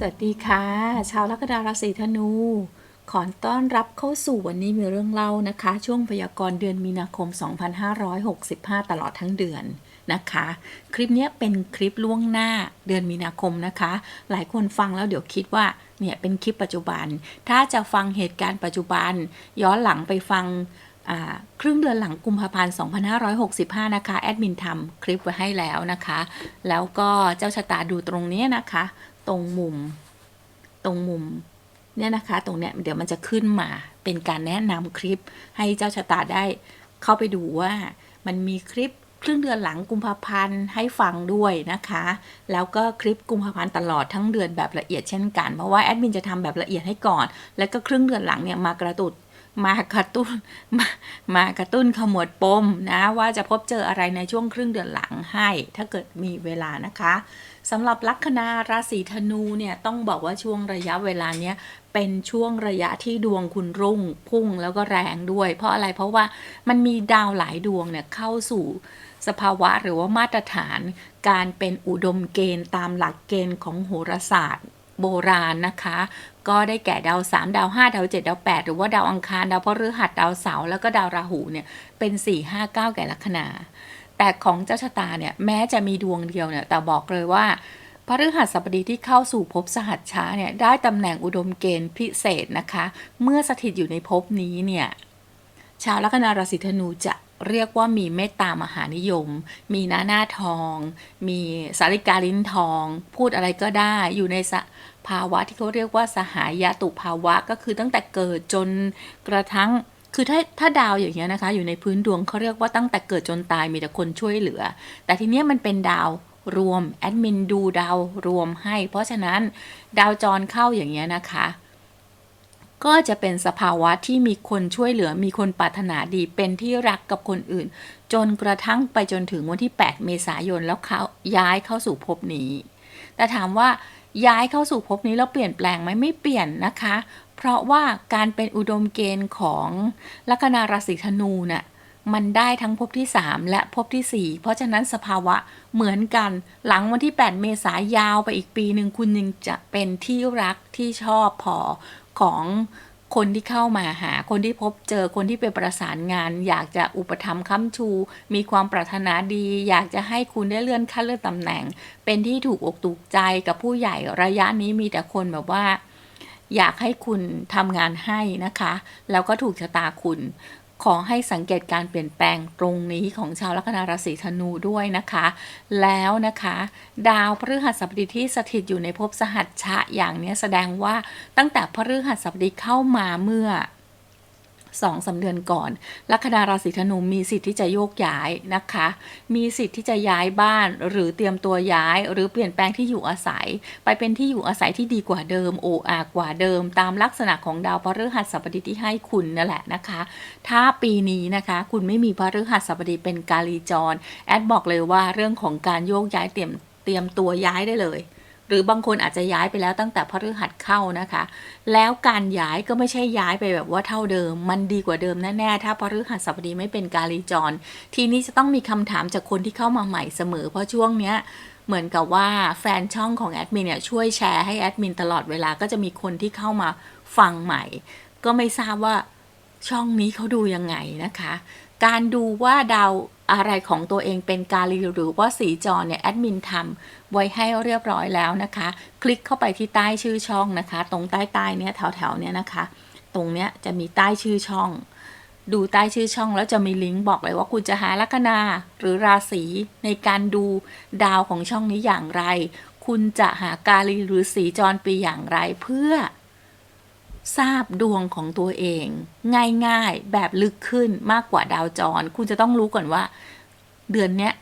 สวัสดีค่ะ ชาวลัคนาราศีธนู ขอต้อนรับเข้าสู่วันนี้มีเรื่องเล่านะคะ ช่วงพยากรณ์เดือนมีนาคม 2565 ตลอดทั้งเดือนนะคะ คลิปนี้เป็นคลิปล่วงหน้าเดือนมีนาคมนะคะ หลายคนฟังแล้วเดี๋ยวคิดว่าเนี่ยเป็นคลิปปัจจุบัน ถ้าจะฟังเหตุการณ์ปัจจุบัน ย้อนหลังไปฟังครึ่งเดือนหลังกุมภาพันธ์ 2565 นะคะ แอดมินทำคลิปไว้ให้แล้วนะคะ แล้วก็เจ้าชะตาดูตรงนี้นะคะ ตรงมุม ตรงมุมเนี่ยนะคะ ตรงเนี้ยเดี๋ยวมันจะขึ้นมาเป็นการแนะนำคลิปให้เจ้าชะตาได้เข้าไปดูว่ามันมีคลิปครึ่งเดือนหลังกุมภาพันธ์ให้ฟังด้วยนะคะ แล้วก็คลิปกุมภาพันธ์ตลอดทั้งเดือนแบบละเอียดเช่นกัน เพราะว่าแอดมินจะทำแบบละเอียดให้ก่อน แล้วก็ครึ่งเดือนหลังเนี่ยมากระตุดมากระตุ้นมามากระตุ้นขมวดปมนะว่าจะพบเจออะไรในช่วงครึ่งเดือนหลังให้ ถ้าเกิดมีเวลานะคะ สำหรับลัคนาราศีธนูเนี่ยต้องบอกว่าช่วงระยะเวลาเนี้ยเป็นช่วงระยะที่ดวงคุณรุ่ง พุ่งแล้วก็แรงด้วย เพราะอะไรเพราะว่ามันมีดาวหลายดวงเนี่ยเข้าสู่สภาวะหรือว่ามาตรฐานการเป็นอุดมเกณฑ์ตามหลักเกณฑ์ของโหราศาสตร์โบราณนะคะ ก็ได้แก่ดาว 3 ดาว 5 ดาว 7 ดาว 8 หรือว่าดาวอังคาร ดาวพฤหัสดาวเสาร์แล้วก็ดาวราหูเนี่ยเป็น 4 5 9 แก่ลัคนา แต่ของเจ้าชะตาเนี่ยแม้จะมีดวงเดียวเนี่ยแต่บอกเลยว่าพฤหัสบดีที่เข้าสู่ภพสหัชชาเนี่ยได้ตำแหน่งอุดมเกณฑ์พิเศษนะคะ เมื่อสถิตอยู่ในภพนี้เนี่ยชาวลัคนาราศีธนูจะเรียกว่ามีเมตตามหานิยม มีหน้าหน้าทอง มีสาริกาลิ้นทอง พูดอะไรก็ได้อยู่ในสภาวะที่เขาเรียกว่าสหายาตุภาวะก็คือตั้งแต่เกิดจนกระทั่ง คือถ้าถ้าดาวอย่างเงี้ยนะคะ อยู่ในพื้นดวงเขาเรียกว่าตั้งแต่เกิดจนตายมีแต่คนช่วยเหลือ แต่ทีเนี้ยมันเป็นดาวรวมแอดมินดูดาวรวมให้ เพราะฉะนั้นดาวจรเข้าอย่างเงี้ยนะคะ ก็จะเป็นสภาวะที่มีคนช่วยเหลือมีคนปรารถนาดีเป็นที่รักกับคนอื่น จนกระทั่งไปจนถึงวันที่ 8 เมษายนแล้วเขาย้ายเข้าสู่ภพนี้ แต่ถามว่าย้ายเข้าสู่ภพนี้แล้วเปลี่ยนแปลงไหมไม่เปลี่ยนนะคะ เพราะว่าการเป็นอุดมเกณฑ์ของลัคนาราศีธนูน่ะมันได้ทั้งภพที่ 3 และภพที่ 4 เพราะฉะนั้นสภาวะเหมือนกัน หลังวันที่ 8 เมษายาวไปอีกปีหนึ่งคุณยังจะเป็นที่รักที่ชอบพอของคนที่เข้ามาหา คนที่พบเจอคนที่ไปประสานงาน อยากจะอุปถัมภ์ค้ำชู มีความปรารถนาดี อยากจะให้คุณได้เลื่อนขั้นเลื่อนตำแหน่ง เป็นที่ถูกอกถูกใจกับผู้ใหญ่ระยะนี้มีแต่คนแบบว่า อยากให้คุณทำงานให้นะคะ แล้วก็ถูกชะตาคุณ ขอให้สังเกตการเปลี่ยนแปลงตรงนี้ของชาวลัคนาราศีธนูด้วยนะคะ แล้วนะคะ ดาวพฤหัสบดีที่สถิตอยู่ในภพสหัชชะอย่างนี้แสดงว่าตั้งแต่พฤหัสบดีเข้ามาเมื่อ สองสาเดือนก่อน ลัคนาราศีธนูมีสิทธิ์ที่จะโยกย้ายนะคะ มีสิทธิ์ที่จะย้ายบ้าน หรือเตรียมตัวย้าย หรือเปลี่ยนแปลงที่อยู่อาศัย ไปเป็นที่อยู่อาศัยที่ดีกว่าเดิมโออากว่าเดิม ตามลักษณะของดาวพฤหัสบดีที่ให้คุณนั่นแหละนะคะ ถ้าปีนี้นะคะ คุณไม่มีพฤหัสบดีเป็นกาลีจร แอดบอกเลยว่าเรื่องของการโยกย้ายเตรียมเตรียมตัวย้ายได้เลย หรือบางคนอาจจะย้ายไปแล้วตั้งแต่พฤหัสเข้านะคะ แล้วการย้ายก็ไม่ใช่ย้ายไปแบบว่าเท่าเดิม มันดีกว่าเดิมแน่ๆถ้าพฤหัสบดีไม่เป็นกาลีจร ทีนี้จะต้องมีคำถามจากคนที่เข้ามาใหม่เสมอ เพราะช่วงเนี้ยเหมือนกับว่าแฟนช่องของแอดมินเนี่ยช่วยแชร์ให้แอดมินตลอดเวลาก็จะมีคนที่เข้ามาฟังใหม่ ก็ไม่ทราบว่าช่องนี้เขาดูยังไงนะคะ การดูว่าดาวอะไรของตัวเองเป็นกาลีหรือว่าสีจรเนี่ยแอดมินทำไว้ให้เรียบร้อยแล้วนะคะ คลิกเข้าไปที่ใต้ชื่อช่องนะคะ ตรงใต้ใต้เนี่ยแถวๆเนี่ยนะคะ ตรงเนี้ยจะมีใต้ชื่อช่อง ดูใต้ชื่อช่องแล้วจะมีลิงก์บอกเลยว่าคุณจะหาลัคนาหรือราศีในการดูดาวของช่องนี้อย่างไร คุณจะหากาลีหรือสีจรปีอย่างไรเพื่อ ทราบดวงของตัวเอง ง่ายๆแบบลึกขึ้นมากกว่าดาวจร คุณจะต้องรู้ก่อนว่า เดือนเนี้ย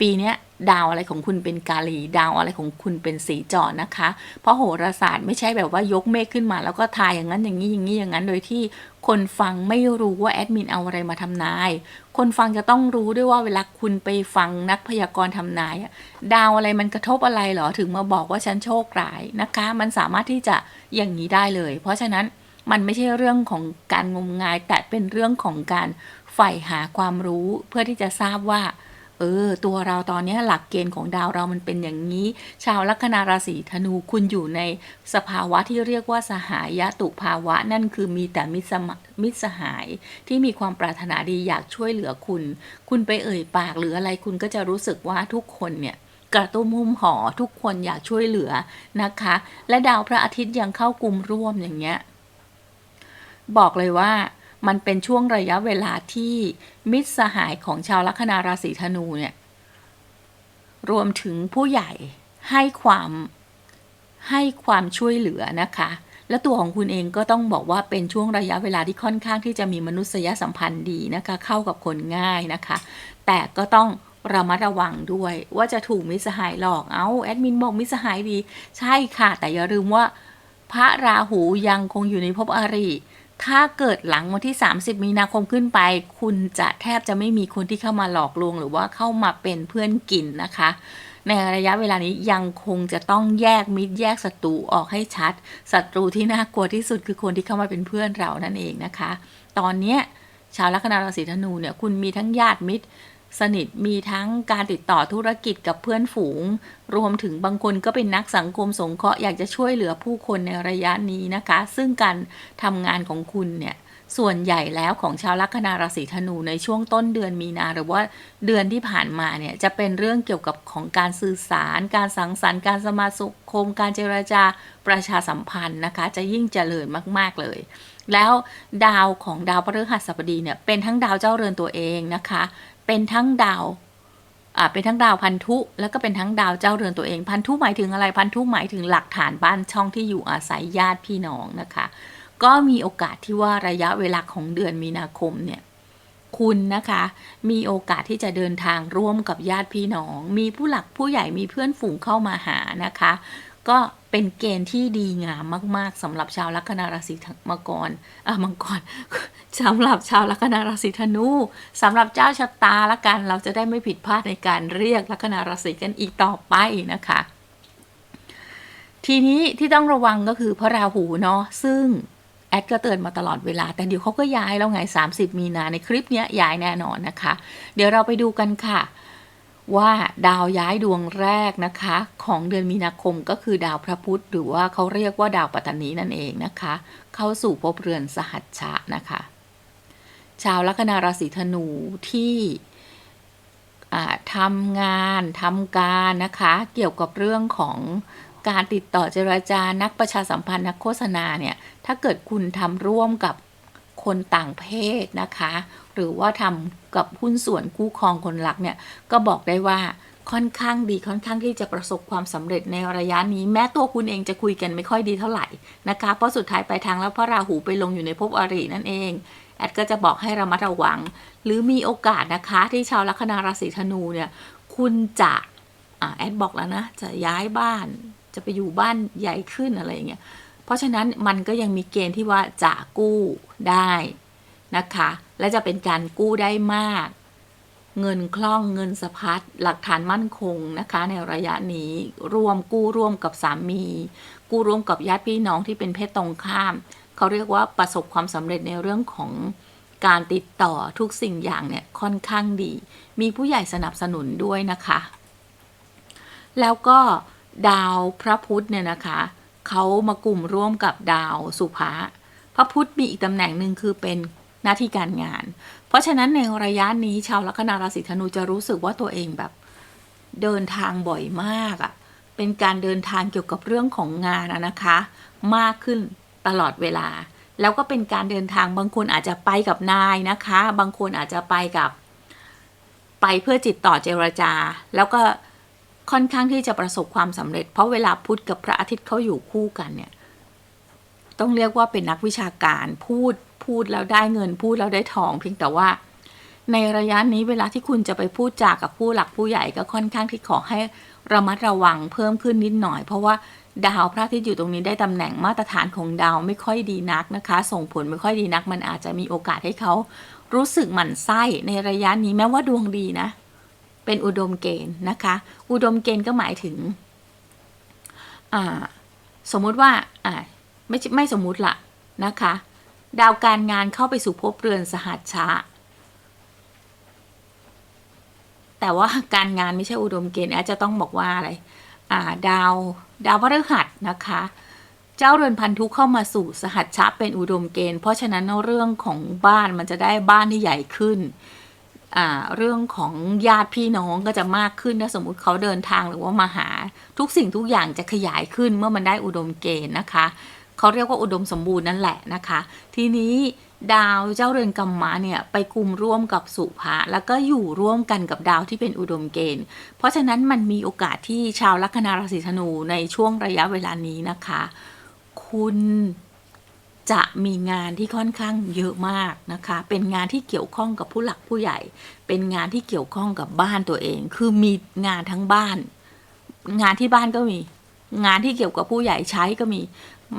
ปีเนี้ย ดาวอะไรของคุณเป็นกาลี ดาวอะไรของคุณเป็นสีจรนะคะ เพราะโหราศาสตร์ไม่ใช่แบบว่ายกเมฆขึ้นมา แล้วก็ทายอย่างนั้นอย่างนี้อย่างนี้อย่างนั้นโดยที่คนฟังไม่รู้ว่าแอดมินเอาอะไรมาทำนาย คนฟังจะต้องรู้ด้วยว่าเวลาคุณไปฟังนักพยากรณ์ทำนายดาวอะไรมันกระทบอะไรหรอถึงมาบอกว่าฉันโชคร้ายนะคะ มันสามารถที่จะอย่างนี้ได้เลย เพราะฉะนั้นมันไม่ใช่เรื่องของการงมงายแต่เป็นเรื่องของการใฝ่หาความรู้เพื่อที่จะทราบว่า เออ ตัวเราตอนนี้หลักเกณฑ์ของดาวเรามันเป็นอย่างนี้ ชาวลัคนาราศีธนูคุณอยู่ในสภาวะที่เรียกว่าสหายตุภาวะ นั่นคือมีแต่มิตรสมมิตรสหาย ที่มีความปรารถนาดีอยากช่วยเหลือคุณ คุณไปเอ่ยปากหรืออะไรคุณก็จะรู้สึกว่าทุกคนเนี่ยกระตุ้มหุ้มห่อทุกคนอยากช่วยเหลือนะคะ และดาวพระอาทิตย์ยังเข้ากลุ่มร่วมอย่างเงี้ย บอกเลยว่า มันเป็นช่วงระยะเวลาที่มิตรสหายของชาวลัคนาราศีธนูเนี่ยรวมถึงผู้ใหญ่ให้ความให้ความช่วยเหลือนะคะ และตัวของคุณเองก็ต้องบอกว่าเป็นช่วงระยะเวลาที่ค่อนข้างที่จะมีมนุษยสัมพันธ์ดีนะคะ เข้ากับคนง่ายนะคะ แต่ก็ต้องระมัดระวังด้วย ว่าจะถูกมิสหายหลอก เอาแอดมินบอกมิสหายดี ใช่ค่ะ แต่อย่าลืมว่า พระราหูยังคงอยู่ในภพอาริ ถ้าเกิดหลังวันที่ 30 มีนาคมขึ้นไป คุณจะแทบจะไม่มีคนที่เข้ามาหลอกลวง หรือว่าเข้ามาเป็นเพื่อนกินนะคะ ในระยะเวลานี้ยังคงจะต้องแยกมิตรแยกศัตรูออกให้ชัดศัตรูที่น่ากลัวที่สุดคือคนที่เข้ามาเป็นเพื่อนเรานั่นเองนะคะ ตอนนี้ชาวลัคนาราศีธนูเนี่ยคุณมีทั้งญาติมิตร สนิทมีทั้งการติดต่อธุรกิจกับเพื่อนฝูง รวมถึงบางคนก็เป็นนักสังคมสงเคราะห์อยากจะช่วยเหลือผู้คนในระยะนี้นะคะ ซึ่งการทำงานของคุณเนี่ยส่วนใหญ่แล้วของชาวลัคนาราศีธนูในช่วงต้นเดือนมีนาหรือว่าเดือนที่ผ่านมาเนี่ยจะเป็นเรื่องเกี่ยวกับของการสื่อสาร การสังสรรค์การสมาคม การเจรจาประชาสัมพันธ์นะคะ จะยิ่งเจริญมากๆเลย แล้วดาวของดาวพฤหัสบดีเนี่ยเป็นทั้งดาวเจ้าเรือนตัวเองนะคะ เป็นทั้งดาวอ่าเป็นทั้งดาวพันธุแล้วก็เป็นทั้งดาวเจ้าเรือนตัวเอง พันธุหมายถึงอะไรพันธุหมายถึงหลักฐานบ้านช่องที่อยู่อาศัยญาติพี่น้องนะคะ ก็มีโอกาสที่ว่าระยะเวลาของเดือนมีนาคมเนี่ยคุณนะคะมีโอกาสที่จะเดินทางร่วมกับญาติพี่น้อง มีผู้หลักผู้ใหญ่มีเพื่อนฝูงเข้ามาหานะคะ ก็เป็นเกณฑ์ที่ดีงามมาก ๆสำหรับชาวลัคนาราศีมังกรอะมังกรสำหรับชาวลัคนาราศีธนูสำหรับเจ้าชะตาละกันเราจะได้ไม่ผิดพลาดในการเรียกลัคนาราศีกันอีกต่อไปนะคะ ทีนี้ที่ต้องระวังก็คือพระราหูเนาะซึ่งแอดก็เตือนมาตลอดเวลา แต่เดี๋ยวเขาก็ย้ายแล้วไง 30 มีนาในคลิปนี้ย้ายแน่นอนนะคะ เดี๋ยวเราไปดูกันค่ะ ว่าดาวย้ายดวงแรกนะคะ ของเดือนมีนาคมก็คือดาวพระพุธหรือว่าเขาเรียกว่าดาวปัตตานีนั่นเองนะคะ เข้าสู่ภพเรือนสหัชชะนะคะ ชาวลัคนาราศีธนูที่ทำงานทำการนะคะ เกี่ยวกับเรื่องของการติดต่อเจรจานักประชาสัมพันธ์นักโฆษณาเนี่ย ถ้าเกิดคุณทำร่วมกับ คนต่างเพศนะคะ หรือว่าทำกับหุ้นส่วนคู่ครองคนหลักเนี่ยก็บอกได้ว่าค่อนข้างดีค่อนข้างที่จะประสบความสำเร็จในระยะนี้ แม้ตัวคุณเองจะคุยกันไม่ค่อยดีเท่าไหร่นะคะ เพราะสุดท้ายไปทางแล้วพระราหูไปลงอยู่ในภพอรินั่นเอง แอดก็จะบอกให้ระมัดระวัง หรือมีโอกาสนะคะที่ชาวลัคนาราศีธนูเนี่ยคุณจะอแอดบอกแล้วนะ จะย้ายบ้านจะไปอยู่บ้านใหญ่ขึ้นอะไรอย่างเงี้ย ราะฉะนั้นมันก็ยังมีเกณฑ์ที่ว่าจะกู้ได้นะคะ และจะเป็นการกู้ได้มาก เงินคล่องเงินสะพัดหลักฐานมั่นคงนะคะ ในระยะนี้รวมกู้ร่วมกับสามี กู้ร่วมกับญาติพี่น้องที่เป็นเพศตรงข้าม เขาเรียกว่าประสบความสำเร็จในเรื่องของการติดต่อทุกสิ่งอย่างเนี่ยค่อนข้างดี มีผู้ใหญ่สนับสนุนด้วยนะคะ แล้วก็ดาวพระพุธเนี่ยนะคะ เขามากลุ่มร่วมกับดาวสุภะพระพุธมีอีกตำแหน่งหนึ่งคือเป็นหน้าที่การงาน เพราะฉะนั้นในระยะนี้ชาวลัคนาราศีธนูจะรู้สึกว่าตัวเองแบบเดินทางบ่อยมากอะ่ะ เป็นการเดินทางเกี่ยวกับเรื่องของงานนะคะ มากขึ้นตลอดเวลา แล้วก็เป็นการเดินทางบางคนอาจจะไปกับนายนะคะ บางคนอาจจะไปกับ ไปเพื่อจิตต่อเจรจา แล้วก็ ค่อนข้างที่จะประสบความสำเร็จ เพราะเวลาพุธกับพระอาทิตย์เขาอยู่คู่กันเนี่ย ต้องเรียกว่าเป็นนักวิชาการพูดพูดแล้วได้เงินพูดแล้วได้ทอง เพียงแต่ว่า ในระยะนี้เวลาที่คุณจะไปพูดจากับผู้หลักผู้ใหญ่ก็ค่อนข้างที่ขอให้ระมัดระวังเพิ่มขึ้นนิดหน่อย เพราะว่าดาวพระอาทิตย์อยู่ตรงนี้ได้ตำแหน่งมาตรฐานของดาวไม่ค่อยดีนักนะคะ ส่งผลไม่ค่อยดีนัก มันอาจจะมีโอกาสให้เขารู้สึกหมั่นไส้ในระยะนี้แม้ว่าดวงดีนะ เป็นอุดมเกณฑ์นะคะ อุดมเกณฑ์ก็หมายถึงสมมุติว่าไม่ไม่สมมุติละนะคะ ดาวการงานเข้าไปสู่ภพเรือนสหัชชะแต่ว่าการงานไม่ใช่อุดมเกณฑ์อดจจะต้องบอกว่าอะไราดาวดาวพฤหัสนะคะ เจ้าเรือนพันธุเข้ามาสู่สหัชชะเป็นอุดมเกณฑ์ เพราะฉะนั้นเรื่องของบ้านมันจะได้บ้านที่ใหญ่ขึ้น เรื่องของญาติพี่น้องก็จะมากขึ้นถ้าสมมุติเขาเดินทางหรือว่ามาหา ทุกสิ่งทุกอย่างจะขยายขึ้นเมื่อมันได้อุดมเกณฑ์นะคะเขาเรียกว่าอุดมสมบูรณ์นั่นแหละนะคะ ทีนี้ดาวเจ้าเรือนกรรมะเนี่ยไปกลุ่มร่วมกับสุภะแล้วก็อยู่ร่วมกันกับดาวที่เป็นอุดมเกณฑ์ เพราะฉะนั้นมันมีโอกาสที่ชาวลัคนาราศีธนูในช่วงระยะเวลานี้นะคะ คุณ จะมีงานที่ค่อนข้างเยอะมากนะคะ เป็นงานที่เกี่ยวข้องกับผู้หลักผู้ใหญ่ เป็นงานที่เกี่ยวข้องกับบ้านตัวเอง คือมีงานทั้งบ้าน งานที่บ้านก็มี งานที่เกี่ยวกับผู้ใหญ่ใช้ก็มี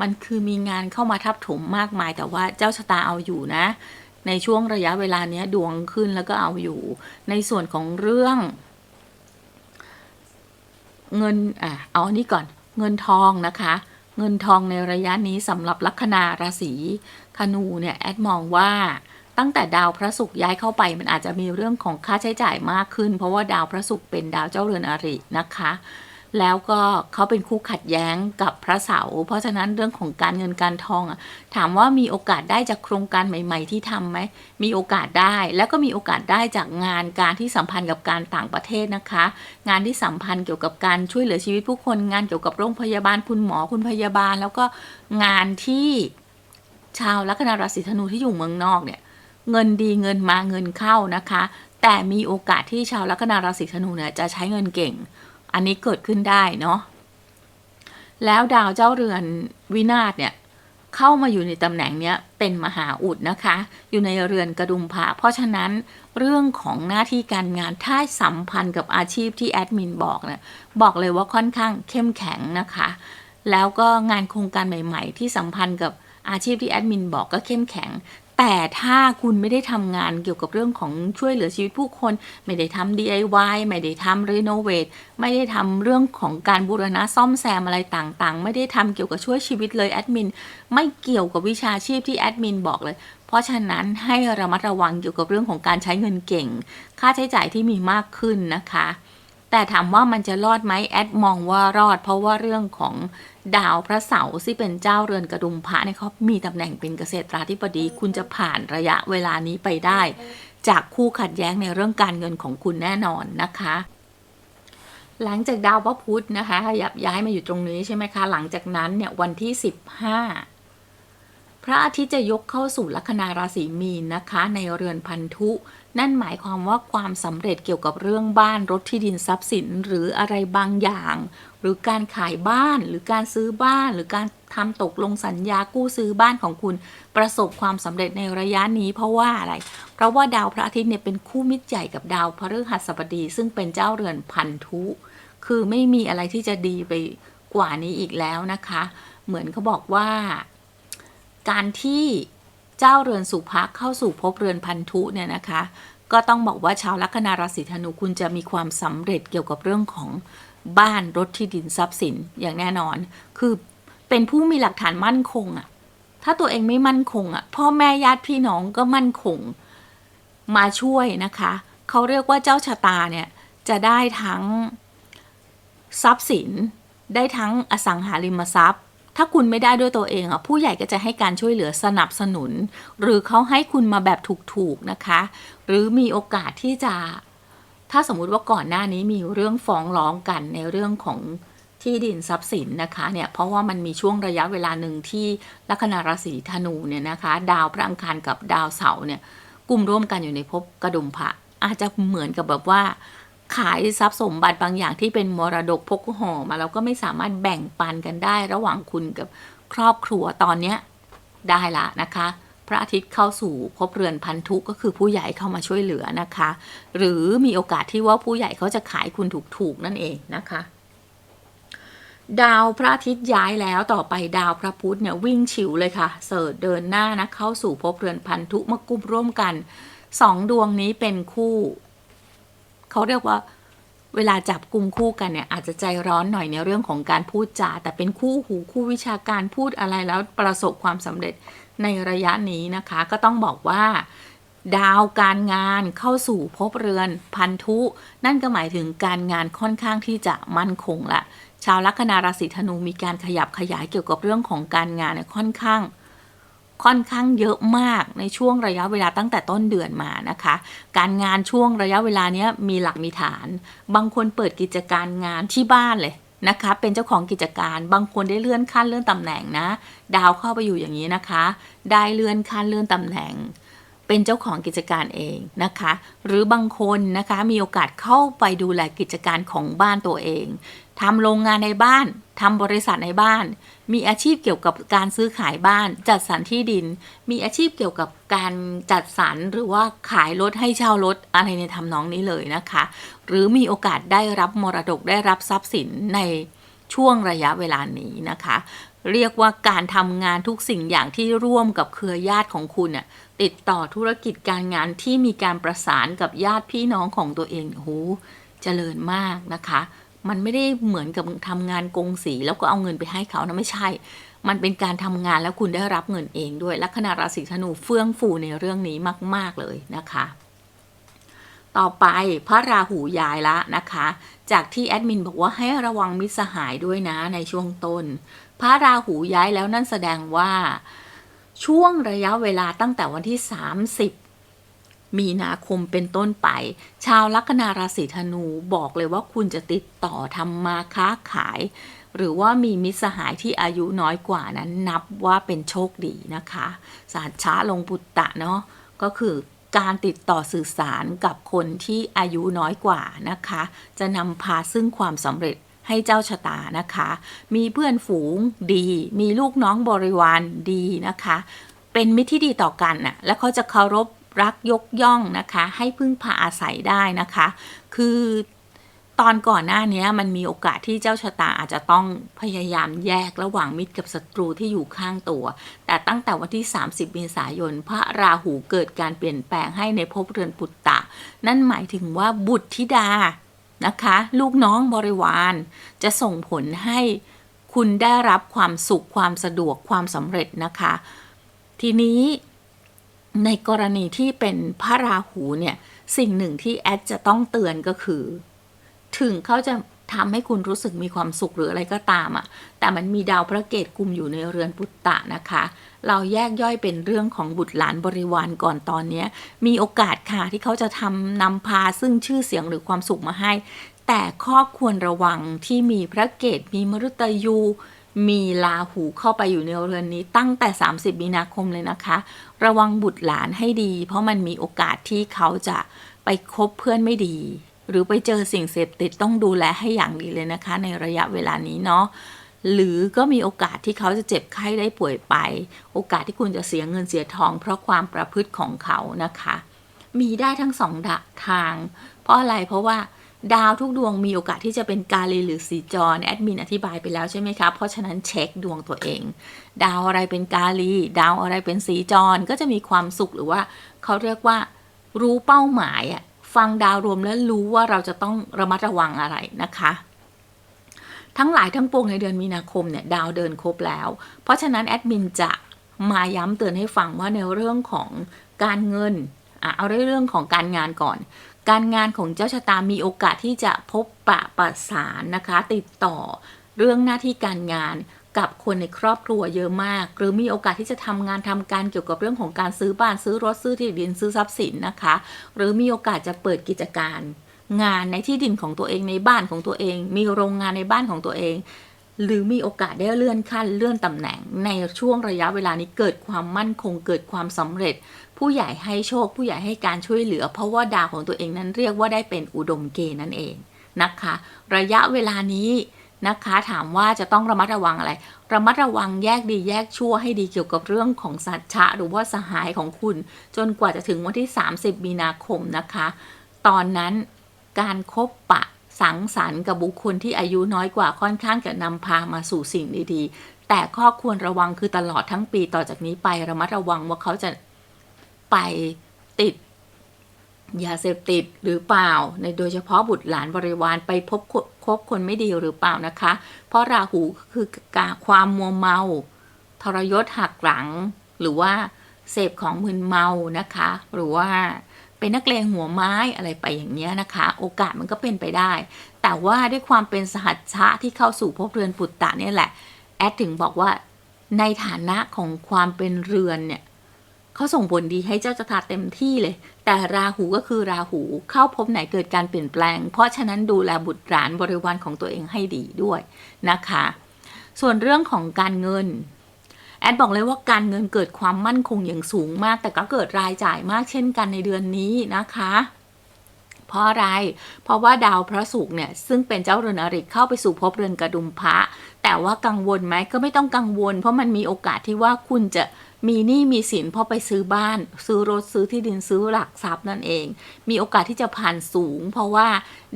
มันคือมีงานเข้ามาทับถมมากมาย แต่ว่าเจ้าชะตาเอาอยู่นะ ในช่วงระยะเวลาเนี้ยดวงขึ้นแล้วก็เอาอยู่ ในส่วนของเรื่อง เงิน อะ เอาอันนี้ก่อน เงินทองนะคะ เงินทองในระยะนี้สำหรับลัคนาราศีธนูเนี่ยแอดมองว่าตั้งแต่ดาวพระศุกร์ย้ายเข้าไปมันอาจจะมีเรื่องของค่าใช้จ่ายมากขึ้น เพราะว่าดาวพระศุกร์เป็นดาวเจ้าเรือนอรินะคะ แล้วก็เขาเป็นคู่ขัดแย้งกับพระเสา เพราะฉะนั้นเรื่องของการเงินการทองอะถามว่ามีโอกาสได้จากโครงการใหม่ ๆ ที่ทำไหมมีโอกาสได้แล้วก็มีโอกาสได้จากงานการที่สัมพันธ์กับการต่างประเทศนะคะ งานที่สัมพันธ์เกี่ยวกับการช่วยเหลือชีวิตผู้คนงานเกี่ยวกับโรงพยาบาลคุณหมอคุณพยาบาล แล้วก็งานที่ชาวลัคนาราศีธนูที่อยู่เมืองนอกเนี่ยเงินดีเงินมาเงินเข้านะคะ แต่มีโอกาสที่ชาวลัคนาราศีธนูเนี่ยจะใช้เงินเก่ง อันนี้เกิดขึ้นได้เนาะแล้วดาวเจ้าเรือนวินาศเนี่ยเข้ามาอยู่ในตำแหน่งเนี้ยเป็นมหาอุดนะคะ อยู่ในเรือนกระดุมพระเพราะฉะนั้นเรื่องของหน้าที่การงานถ้าสัมพันธ์กับอาชีพที่แอดมินบอกเนี่ยบอกเลยว่าค่อนข้างเข้มแข็งนะคะ แล้วก็งานโครงการใหม่ ๆ ที่สัมพันธ์กับอาชีพที่แอดมินบอกก็เข้มแข็ง แต่ถ้าคุณไม่ได้ทำงานเกี่ยวกับเรื่องของช่วยเหลือชีวิตผู้คน ไม่ได้ทำ DIY ไม่ได้ทำ Renovate ไม่ได้ทำเรื่องของการบูรณะซ่อมแซมอะไรต่างๆ ไม่ได้ทำเกี่ยวกับช่วยชีวิตเลยแอดมินไม่เกี่ยวกับวิชาชีพที่แอดมินบอกเลย เพราะฉะนั้นให้ระมัดระวังเกี่ยวกับเรื่องของการใช้เงินเก่ง ค่าใช้จ่ายที่มีมากขึ้นนะคะ แต่ถามว่ามันจะรอดไหมแอดมองว่ารอด เพราะว่าเรื่องของ ดาวพระเสาร์ที่เป็นเจ้าเรือนกระดุมพระเนี่ยเขามีตำแหน่งเป็นเกษตราธิบดี คุณจะผ่านระยะเวลานี้ไปได้ จากคู่ขัดแย้งในเรื่องการเงินของคุณแน่นอนนะคะ หลังจากดาวพระพุธนะคะยับย้ายมาอยู่ตรงนี้ใช่ไหมคะ หลังจากนั้นเนี่ยวันที่ 15 พระอาทิตย์จะยกเข้าสู่ลัคนาราศีมีนนะคะ ในเรือนพันธุ นั่นหมายความว่าความสำเร็จเกี่ยวกับเรื่องบ้านรถที่ดินทรัพย์สินหรืออะไรบางอย่าง หรือการขายบ้านหรือการซื้อบ้านหรือการทำตกลงสัญญากู้ซื้อบ้านของคุณประสบความสำเร็จในระยะนี้เพราะว่าอะไร เพราะว่าดาวพระอาทิตย์เนี่ยเป็นคู่มิตรใหญ่กับดาวพฤหัสบดี ซึ่งเป็นเจ้าเรือนพันธุ คือไม่มีอะไรที่จะดีไปกว่านี้อีกแล้วนะคะ เหมือนเขาบอกว่า การที่ เจ้าเรือนสุภะเข้าสู่ภพเรือนพันธุเนี่ยนะคะ ก็ต้องบอกว่าชาวลัคนาราศีธนูคุณจะมีความสำเร็จเกี่ยวกับเรื่องของบ้านรถที่ดินทรัพย์สินอย่างแน่นอน คือเป็นผู้มีหลักฐานมั่นคงอะถ้าตัวเองไม่มั่นคงอะพ่อแม่ญาติพี่น้องก็มั่นคงมาช่วยนะคะ เขาเรียกว่าเจ้าชะตาเนี่ยจะได้ทั้งทรัพย์สิน ได้ทั้งอสังหาริมทรัพย์ ถ้าคุณไม่ได้ด้วยตัวเองอะผู้ใหญ่ก็จะให้การช่วยเหลือสนับสนุน หรือเขาให้คุณมาแบบถูกๆนะคะ หรือมีโอกาสที่จะ ถ้าสมมุติว่าก่อนหน้านี้มีเรื่องฟ้องร้องกันในเรื่องของที่ดินทรัพย์สินนะคะเนี่ยเพราะว่ามันมีช่วงระยะเวลาหนึ่งที่ลัคนาราศีธนูเนี่ยนะคะ ดาวพระอังคารกับดาวเสาร์เนี่ยกลุ่มร่วมกันอยู่ในภพกระดุมพระอาจจะเหมือนกับแบบว่า ขายทรัพย์สมบัติบางอย่างที่เป็นมรดกพกห่อมาแล้วก็ไม่สามารถแบ่งปันกันได้ระหว่างคุณกับครอบครัวตอนเนี้ยได้ละนะคะ พระอาทิตย์เข้าสู่ภพเรือนพันธุก็คือผู้ใหญ่เข้ามาช่วยเหลือนะคะ หรือมีโอกาสที่ว่าผู้ใหญ่เขาจะขายคุณถูกๆนั่นเองนะคะ ดาวพระอาทิตย์ย้ายแล้วต่อไปดาวพระพุธเนี่ยวิ่งฉิวเลยค่ะ เสิร์ชเดินหน้านะเข้าสู่ภพเรือนพันธุมากุมร่วมกันสองดวงนี้เป็นคู่ เขาเรียกว่าเวลาจับกลุ่มคู่กันเนี่ยอาจจะใจร้อนหน่อยในเรื่องของการพูดจา แต่เป็นคู่หูคู่วิชาการพูดอะไรแล้วประสบความสำเร็จในระยะนี้นะคะ ก็ต้องบอกว่า ดาวการงานเข้าสู่ภพเรือนพันธุ นั่นก็หมายถึงการงานค่อนข้างที่จะมั่นคงละชาวลัคนาราศีธนูมีการขยับขยายเกี่ยวกับเรื่องของการงานเนี่ยค่อนข้าง ค่อนข้างเยอะมากในช่วงระยะเวลาตั้งแต่ต้นเดือนมานะคะ การงานช่วงระยะเวลาเนี้ยมีหลักมีฐาน บางคนเปิดกิจการงานที่บ้านเลยนะคะเป็นเจ้าของกิจการบางคนได้เลื่อนขั้นเลื่อนตำแหน่งนะ ดาวเข้าไปอยู่อย่างนี้นะคะ ได้เลื่อนขั้นเลื่อนตำแหน่ง เป็นเจ้าของกิจการเองนะคะ หรือบางคนนะคะมีโอกาสเข้าไปดูแลกิจการของบ้านตัวเอง ทำโรงงานในบ้านทำบริษัทในบ้าน มีอาชีพเกี่ยวกับการซื้อขายบ้าน จัดสรรที่ดิน มีอาชีพเกี่ยวกับการจัดสรรหรือว่าขายรถให้เช่ารถอะไรในทำนองนี้เลยนะคะ หรือมีโอกาสได้รับมรดกได้รับทรัพย์สินในช่วงระยะเวลานี้นะคะ เรียกว่าการทำงานทุกสิ่งอย่างที่ร่วมกับเครือญาติของคุณน่ะติดต่อธุรกิจการงานที่มีการประสานกับญาติพี่น้องของตัวเองโอ้โหเจริญมากนะคะ มันไม่ได้เหมือนกับทำงานกงสีแล้วก็เอาเงินไปให้เขานะไม่ใช่ มันเป็นการทำงานแล้วคุณได้รับเงินเองด้วย ลัคนาราศีธนูเฟื่องฟูในเรื่องนี้มาก ๆ เลยนะคะ ต่อไปพระราหูย้ายละนะคะ จากที่แอดมินบอกว่าให้ระวังมิตรสหายด้วยนะในช่วงต้น พระราหูย้ายแล้วนั่นแสดงว่าช่วงระยะเวลาตั้งแต่วันที่ 30 มีนาคมเป็นต้นไป ชาวลัคนาราศีธนูบอกเลยว่าคุณจะติดต่อทำมาค้าขาย หรือว่ามีมิตรสหายที่อายุน้อยกว่านั้นนับว่าเป็นโชคดีนะคะสาช้าลงปุตตะเนาะก็คือการติดต่อสื่อสารกับคนที่อายุน้อยกว่านะคะ จะนำพาซึ่งความสำเร็จให้เจ้าชะตานะคะ มีเพื่อนฝูงดี มีลูกน้องบริวารดีนะคะ เป็นมิตรที่ดีต่อกันน่ะ และเขาจะเคารพ รักยกย่องนะคะ ให้พึ่งพาอาศัยได้นะคะ คือตอนก่อนหน้านี้มันมีโอกาสที่เจ้าชะตาอาจจะต้องพยายามแยกระหว่างมิตรกับศัตรูที่อยู่ข้างตัว แต่ตั้งแต่วันที่ 30 เมษายน พระราหูเกิดการเปลี่ยนแปลงให้ในภพเรือนปุตตะ นั่นหมายถึงว่าบุตรธิดานะคะ ลูกน้องบริวาร จะส่งผลให้คุณได้รับความสุขความสะดวกความสำเร็จนะคะ ทีนี้ ในกรณีที่เป็นพระราหูเนี่ย สิ่งหนึ่งที่แอดจะต้องเตือนก็คือ ถึงเขาจะทำให้คุณรู้สึกมีความสุขหรืออะไรก็ตามอะ่ะ แต่มันมีดาวพระเกตกุมอยู่ในเรือนปุตตะนะคะ เราแยกย่อยเป็นเรื่องของบุตรหลานบริวารก่อนตอนนี้มีโอกาสค่ะที่เขาจะทำนำพาซึ่งชื่อเสียงหรือความสุขมาให้ แต่ข้อควรระวังที่มีพระเกตมีมฤตยู มีลาหูเข้าไปอยู่ในเรือนนี้ตั้งแต่ 30 มีนาคมเลยนะคะ ระวังบุตรหลานให้ดี เพราะมันมีโอกาสที่เขาจะไปคบเพื่อนไม่ดี หรือไปเจอสิ่งเสพติดต้องดูแลให้อย่างดีเลยนะคะ ในระยะเวลานี้เนาะหรือก็มีโอกาสที่เขาจะเจ็บไข้ได้ป่วยไป โอกาสที่คุณจะเสียเงินเสียทอง เพราะความประพฤติของเขานะคะ มีได้ทั้งสองทาง เพราะอะไรเพราะว่า ดาวทุกดวงมีโอกาสที่จะเป็นกาลีหรือสีจรแอดมินอธิบายไปแล้วใช่ไหมคะเพราะฉะนั้นเช็คดวงตัวเอง ดาวอะไรเป็นกาลีดาวอะไรเป็นสีจรก็จะมีความสุขหรือว่าเขาเรียกว่ารู้เป้าหมายอะฟังดาวรวมแล้วรู้ว่าเราจะต้องระมัดระวังอะไรนะคะทั้งหลายทั้งปวงในเดือนมีนาคมเนี่ยดาวเดินครบแล้ว เพราะฉะนั้นแอดมินจะมาย้ำเตือนให้ฟังว่าในเรื่องของการเงิน อะเอาเรื่องของการงานก่อน การงานของเจ้าชะตามีโอกาสที่จะพบปะประสานนะคะ ติดต่อเรื่องหน้าที่การงานกับคนในครอบครัวเยอะมาก หรือมีโอกาสที่จะทำงานทำการเกี่ยวกับเรื่องของการซื้อบ้านซื้อรถซื้อที่ดินซื้อทรัพย์สินนะคะ หรือมีโอกาสจะเปิดกิจการ งานในที่ดินของตัวเองในบ้านของตัวเอง มีโรงงานในบ้านของตัวเอง หรือมีโอกาสได้เลื่อนขั้นเลื่อนตำแหน่ง ในช่วงระยะเวลานี้เกิดความมั่นคงเกิดความสำเร็จ ผู้ใหญ่ให้โชค ผู้ใหญ่ให้การช่วยเหลือ เพราะว่าดาวของตัวเองนั้นเรียกว่าได้เป็นอุดมเกณฑ์นั่นเองนะคะ ระยะเวลานี้นะคะถามว่าจะต้องระมัดระวังอะไร ระมัดระวังแยกดีแยกชั่วให้ดีเกี่ยวกับเรื่องของสัจฉะหรือว่าสหายของคุณ จนกว่าจะถึงวันที่ 30 มีนาคมนะคะ ตอนนั้นการคบปะสังสรรค์กับบุคคลที่อายุน้อยกว่าค่อนข้างจะนำพามาสู่สิ่งดีๆ แต่ข้อควรระวังคือตลอดทั้งปีต่อจากนี้ไประมัดระวังว่าเขาจะ ไปติดยาเสพติดหรือเปล่า ในโดยเฉพาะบุตรหลานบริวารไปพบคบคนไม่ดีหรือเปล่านะคะ เพราะราหูคือการความมัวเมา ทรยศหักหลัง หรือว่าเสพของมึนเมานะคะ หรือว่าเป็นนักเลงหัวไม้อะไรไปอย่างเนี้ยนะคะ โอกาสมันก็เป็นไปได้ แต่ว่าด้วยความเป็นสหัชชะที่เข้าสู่ภพเรือนปุตตะเนี่ยแหละ แอดถึงบอกว่าในฐานะของความเป็นเรือนเนี่ย เขาส่งผลดีให้เจ้าชะตาเต็มที่เลย แต่ราหูก็คือราหูเข้าพบไหนเกิดการเปลี่ยนแปลง เพราะฉะนั้นดูแลบุตรหลานบริวารของตัวเองให้ดีด้วยนะคะ ส่วนเรื่องของการเงินแอดบอกเลยว่าการเงินเกิดความมั่นคงอย่างสูงมาก แต่ก็เกิดรายจ่ายมากเช่นกันในเดือนนี้นะคะ เพราะอะไร เพราะว่าดาวพระศุกร์เนี่ยซึ่งเป็นเจ้าเรือนอริเข้าไปสู่ภพเรือนกระดุมพระ แต่ว่ากังวลไหมก็ไม่ต้องกังวล เพราะมันมีโอกาสที่ว่าคุณจะ มีหนี้มีสินเพราะไปซื้อบ้าน ซื้อรถซื้อที่ดินซื้อหลักทรัพย์นั่นเอง มีโอกาสที่จะผ่านสูง เพราะว่า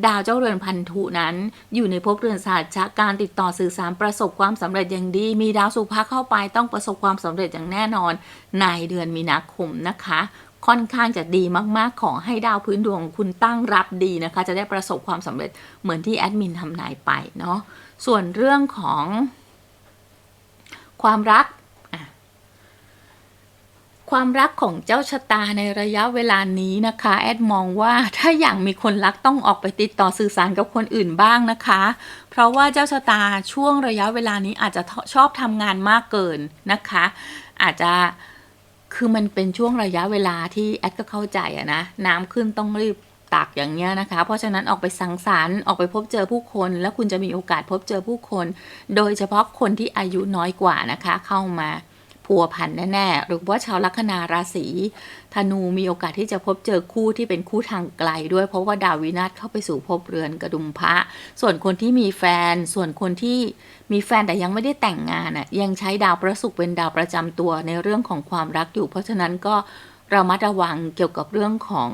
ดาวเจ้าเรือนพันธุนั้น อยู่ในภพเรือนศาสตร์การติดต่อสื่อสารประสบความสำเร็จอย่างดี มีดาวสุภาเข้าไปต้องประสบความสำเร็จอย่างแน่นอน ในเดือนมีนาคมนะคะค่อนข้างจะดีมาก ๆ ขอให้ดาวพื้นดวงคุณตั้งรับดีนะคะ จะได้ประสบความสำเร็จเหมือนที่แอดมินทำนายไปเนาะส่วนเรื่องของความรัก ความรักของเจ้าชะตาในระยะเวลานี้นะคะ แอดมองว่าถ้าอย่ากมีคนรักต้องออกไปติดต่อสื่อสารกับคนอื่นบ้างนะคะ เพราะว่าเจ้าชะตาช่วงระยะเวลานี้อาจจะชอบทำงานมากเกินนะคะ อาจจะคือมันเป็นช่วงระยะเวลาที่แอดก็เข้าใจอะนะน้ำขึ้นต้องรีบตักอย่างเงี้ยนะคะ เพราะฉะนั้นออกไปสังสรรค์ออกไปพบเจอผู้คน แล้วคุณจะมีโอกาสพบเจอผู้คน โดยเฉพาะคนที่อายุน้อยกว่านะคะ เข้ามา พัวพันแน่ๆหรือว่าชาวลัคนาราศีธนูมีโอกาสที่จะพบเจอคู่ที่เป็นคู่ทางไกลด้วยเพราะว่าดาววินาศเข้าไปสู่ภพเรือนกระดุมพระ ส่วนคนที่มีแฟน ส่วนคนที่มีแฟนแต่ยังไม่ได้แต่งงานอะยังใช้ดาวพระศุกร์เป็นดาวประจำตัวในเรื่องของความรักอยู่ เพราะฉะนั้นก็เรามัดระวังเกี่ยวกับเรื่องของ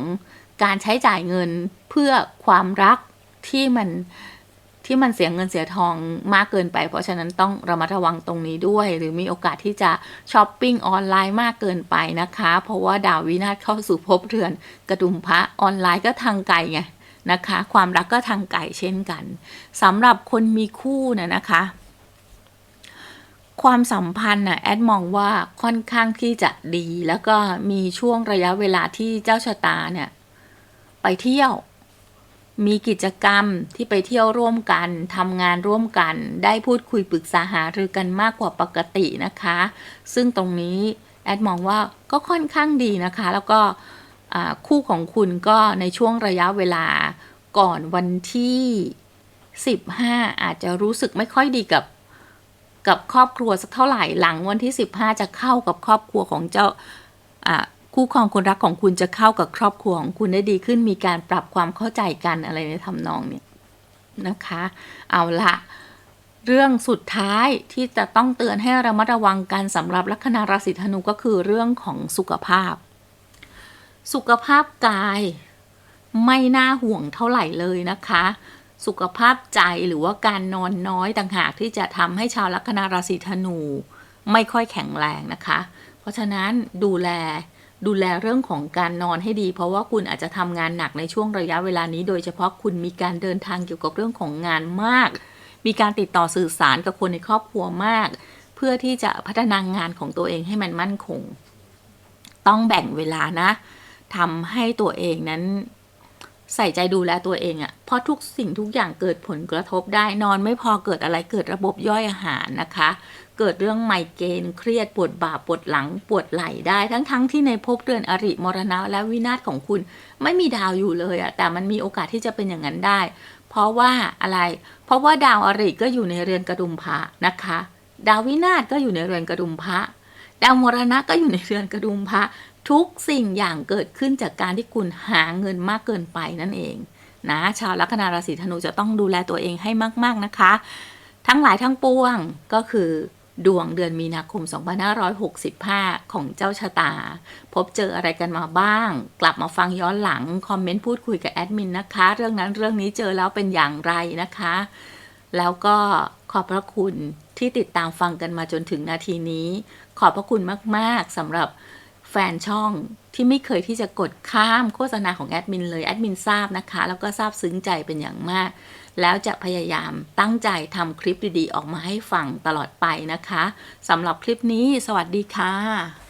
การใช้จ่ายเงินเพื่อความรักที่มัน ที่มันเสียเงินเสียทองมากเกินไป เพราะฉะนั้นต้องระมัดระวังตรงนี้ด้วย หรือมีโอกาสที่จะช้อปปิ้งออนไลน์มากเกินไปนะคะ เพราะว่าดาววินาศเข้าสู่ภพเรือน กระดุมพระออนไลน์ก็ทางไกลไงนะคะ ความรักก็ทางไกลเช่นกันสำหรับคนมีคู่นะนะคะ ความสัมพันธ์น่ะแอดมองว่าค่อนข้างที่จะดี แล้วก็มีช่วงระยะเวลาที่เจ้าชะตาเนี่ยไปเที่ยว มีกิจกรรมที่ไปเที่ยวร่วมกันทำงานร่วมกัน ได้พูดคุยปรึกษาหารือกันมากกว่าปกตินะคะ ซึ่งตรงนี้แอดมองว่าก็ค่อนข้างดีนะคะ แล้วก็คู่ของคุณก็ในช่วงระยะเวลาก่อนวันที่ 15 อาจจะรู้สึกไม่ค่อยดีกับกับครอบครัวสักเท่าไหร่หลังวันที่ 15 จะเข้ากับครอบครัวของเจ้า คู่ครองคนรักของคุณจะเข้ากับครอบครัวของคุณได้ดีขึ้น มีการปรับความเข้าใจกันอะไรในทำนองเนี่ยนะคะ เอาละเรื่องสุดท้ายที่จะต้องเตือนให้ระมัดระวังกันสำหรับลัคนาราศีธนูก็คือเรื่องของสุขภาพ สุขภาพกายไม่น่าห่วงเท่าไหร่เลยนะคะ สุขภาพใจหรือว่าการนอนน้อยต่างหากที่จะทำให้ชาวลัคนาราศีธนู ไม่ค่อยแข็งแรงนะคะ เพราะฉะนั้นดูแล ดูแลเรื่องของการนอนให้ดี เพราะว่าคุณอาจจะทำงานหนักในช่วงระยะเวลานี้ โดยเฉพาะคุณมีการเดินทางเกี่ยวกับเรื่องของงานมาก มีการติดต่อสื่อสารกับคนในครอบครัวมาก เพื่อที่จะพัฒนางานของตัวเองให้มันมั่นคง ต้องแบ่งเวลานะทำให้ตัวเองนั้นใส่ใจดูแลตัวเองอะ่ะ เพราะทุกสิ่งทุกอย่างเกิดผลกระทบได้นอนไม่พอเกิดอะไรเกิดระบบย่อยอาหารนะคะ เกิดเรื่องไมเกรนเครียดปวดบ่าปวดหลังปวดไหล่ได้ ทั้งๆทที่ในภพเรือนอริมรณะและวินาศของคุณไม่มีดาวอยู่เลยอะแต่มันมีโอกาสที่จะเป็นอย่างนั้นได้ เพราะว่าอะไร เพราะว่าดาวอริก็อยู่ในเรือนกระดุมพระนะคะ ดาววินาศก็อยู่ในเรือนกระดุมพระดาวมรณะก็อยู่ในเรือนกระดุมพระทุกสิ่งอย่างเกิดขึ้นจากการที่คุณหาเงินมากเกินไปนั่นเองนะชาวลัคนาราศีธนูจะต้องดูแลตัวเองให้มาก ๆนะคะ ทั้งหลายทั้งปวงก็คือ ดวงเดือนมีนาคม 2565 ของเจ้าชะตา พบเจออะไรกันมาบ้าง กลับมาฟังย้อนหลัง คอมเมนต์พูดคุยกับแอดมินนะคะ เรื่องนั้นเรื่องนี้เจอแล้วเป็นอย่างไรนะคะ แล้วก็ขอบพระคุณที่ติดตามฟังกันมาจนถึงนาทีนี้ ขอบพระคุณมากๆสำหรับแฟนช่องที่ไม่เคยที่จะกดข้ามโฆษณาของแอดมินเลยแอดมินทราบนะคะ แล้วก็ทราบซึ้งใจเป็นอย่างมาก แล้วจะพยายามตั้งใจทำคลิปดีๆ ออกมาให้ฟังตลอดไปนะคะสำหรับคลิปนี้ สวัสดีค่ะ